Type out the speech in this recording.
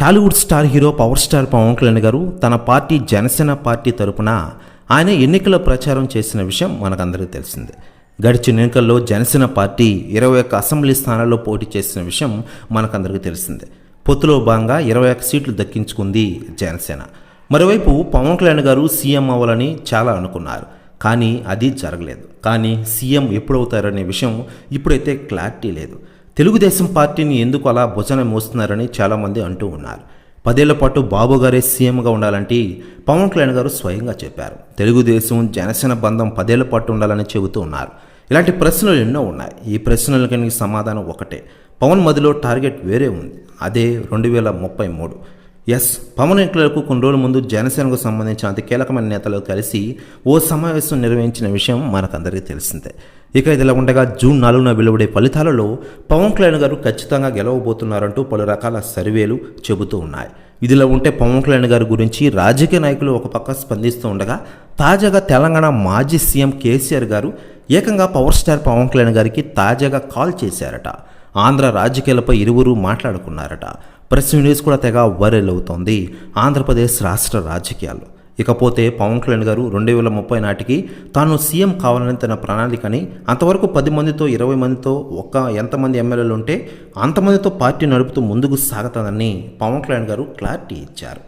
Tollywood star hero power star Pavan Kalyan garu తన party Janasena party తరపున ఆయన ఎన్నికల ప్రచారం చేసిన విషయం మనకందరికీ తెలిసిందే. గడిచిన ఎన్నికల్లో జనసేన పార్టీ ఇరవై ఒక్క అసెంబ్లీ స్థానాల్లో పోటీ చేసిన విషయం మనకందరికీ తెలిసిందే. పొత్తులో భాగంగా ఇరవై ఒక్క సీట్లు దక్కించుకుంది జనసేన. మరోవైపు పవన్ కళ్యాణ్ గారు సీఎం అవ్వాలని చాలా అనుకున్నారు. కానీ అది జరగలేదు. కానీ సీఎం ఎప్పుడవుతారనే విషయం ఇప్పుడైతే క్లారిటీ లేదు. తెలుగుదేశం పార్టీని ఎందుకు అలా భుజన మోస్తున్నారని చాలామంది అంటూ ఉన్నారు. పదేళ్ళ పాటు బాబు గారే సీఎంగా ఉండాలంటే పవన్ కళ్యాణ్ గారు స్వయంగా చెప్పారు. తెలుగుదేశం జనసేన బంధం పదేళ్ళ పాటు ఉండాలని చెబుతూ ఉన్నారు. ఇలాంటి ప్రశ్నలు ఎన్నో ఉన్నాయి. ఈ ప్రశ్నలకి సమాధానం ఒకటే. పవన్ మదిలో టార్గెట్ వేరే ఉంది. అదే రెండు వేల ముప్పై మూడు. ఎస్ పవన్ ఎన్నికలకు కొన్ని రోజుల ముందు జనసేనకు సంబంధించిన అతి కీలకమైన నేతలు కలిసి ఓ సమావేశం నిర్వహించిన విషయం మనకందరికీ తెలిసిందే. ఇక ఇదిలా ఉండగా జూన్ నాలుగున వెలువడే ఫలితాలలో పవన్ కళ్యాణ్ గారు ఖచ్చితంగా గెలవబోతున్నారంటూ పలు రకాల సర్వేలు చెబుతూ ఉన్నాయి. ఇదిలా ఉంటే పవన్ కళ్యాణ్ గారి గురించి రాజకీయ నాయకులు ఒక పక్క స్పందిస్తూ ఉండగా తాజాగా తెలంగాణ మాజీ సీఎం కేసీఆర్ గారు ఏకంగా పవర్ స్టార్ పవన్ కళ్యాణ్ గారికి తాజాగా కాల్ చేశారట. ఆంధ్ర రాజకీయాలపై ఇరువురు మాట్లాడుకున్నారట. ప్రెస్ న్యూస్ కూడా తెగ వైరల్ అవుతోంది. ఆంధ్రప్రదేశ్ రాష్ట్ర రాజకీయాలు ఇకపోతే పవన్ కళ్యాణ్ గారు రెండు వేల ముప్పై నాటికి తాను సీఎం కావాలని తన ప్రణాళికని అంతవరకు పది మందితో ఇరవై మందితో ఒక్క ఎంతమంది ఎమ్మెల్యేలు ఉంటే అంతమందితో పార్టీ నడుపుతూ ముందుకు సాగుతుందని పవన్ కళ్యాణ్ గారు క్లారిటీ ఇచ్చారు.